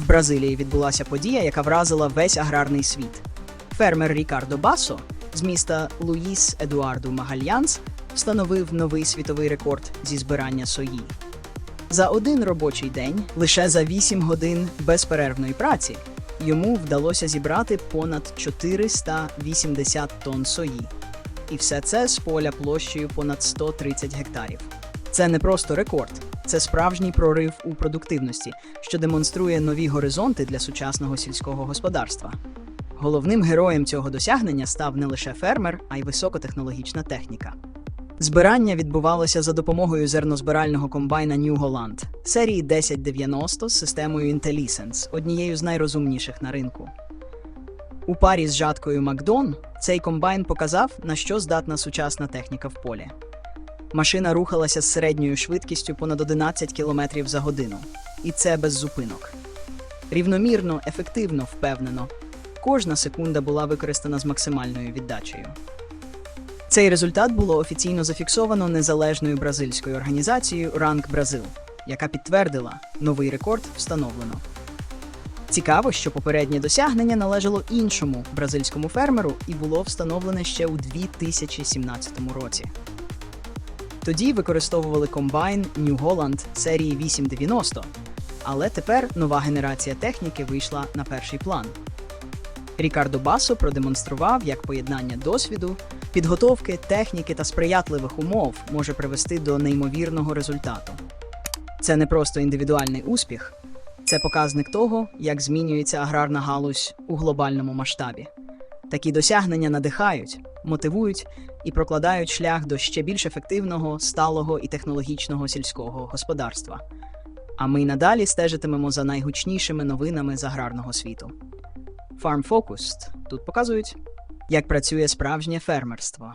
В Бразилії відбулася подія, яка вразила весь аграрний світ. Фермер Рікардо Басо з міста Луїс Едуарду Магальянс встановив новий світовий рекорд зі збирання сої. За один робочий день, лише за 8 годин безперервної праці, йому вдалося зібрати понад 480 тонн сої. І все це з поля площею понад 130 гектарів. Це не просто рекорд, це справжній прорив у продуктивності, що демонструє нові горизонти для сучасного сільського господарства. Головним героєм цього досягнення став не лише фермер, а й високотехнологічна техніка. Збирання відбувалося за допомогою зернозбирального комбайна New Holland серії 1090 з системою IntelliSense, однією з найрозумніших на ринку. У парі з жаткою Макдон цей комбайн показав, на що здатна сучасна техніка в полі. Машина рухалася з середньою швидкістю понад 11 км за годину, і це без зупинок. Рівномірно, ефективно, впевнено. Кожна секунда була використана з максимальною віддачею. Цей результат було офіційно зафіксовано незалежною бразильською організацією Rank Brazil, яка підтвердила, новий рекорд встановлено. Цікаво, що попереднє досягнення належало іншому бразильському фермеру і було встановлене ще у 2017 році. Тоді використовували комбайн New Holland серії 890, але тепер нова генерація техніки вийшла на перший план. Рікардо Басо продемонстрував, як поєднання досвіду, підготовки, техніки та сприятливих умов може привести до неймовірного результату. Це не просто індивідуальний успіх, це показник того, як змінюється аграрна галузь у глобальному масштабі. Такі досягнення надихають, мотивують і прокладають шлях до ще більш ефективного, сталого і технологічного сільського господарства. А ми й надалі стежитимемо за найгучнішими новинами з аграрного світу. Farm Focused тут показують, як працює справжнє фермерство.